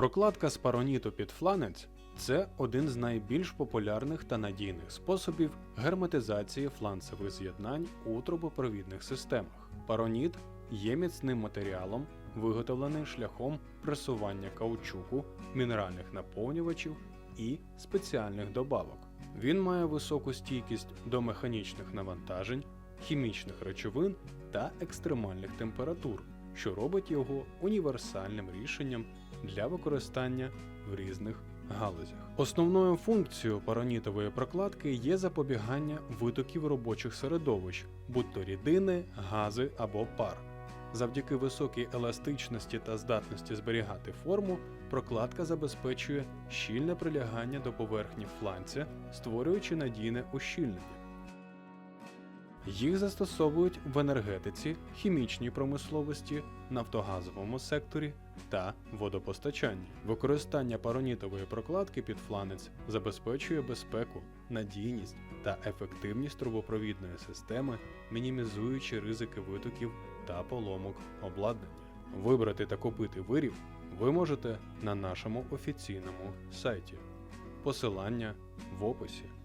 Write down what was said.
Прокладка з пароніту під фланець це один з найбільш популярних та надійних способів герметизації фланцевих з'єднань у трубопровідних системах. Пароніт є міцним матеріалом, виготовлений шляхом пресування каучуку, мінеральних наповнювачів і спеціальних добавок. Він має високу стійкість до механічних навантажень, хімічних речовин та екстремальних температур, що робить його універсальним рішенням для використання в різних галузях. Основною функцією паронітової прокладки є запобігання витоків робочих середовищ, будь то рідини, гази або пар. Завдяки високій еластичності та здатності зберігати форму, прокладка забезпечує щільне прилягання до поверхні фланця, створюючи надійне ущільнення. Їх застосовують в енергетиці, хімічній промисловості, нафтогазовому секторі та водопостачанні. Використання паронітової прокладки під фланець забезпечує безпеку, надійність та ефективність трубопровідної системи, мінімізуючи ризики витоків та поломок обладнання. Вибрати та купити виріб ви можете на нашому офіційному сайті. Посилання в описі.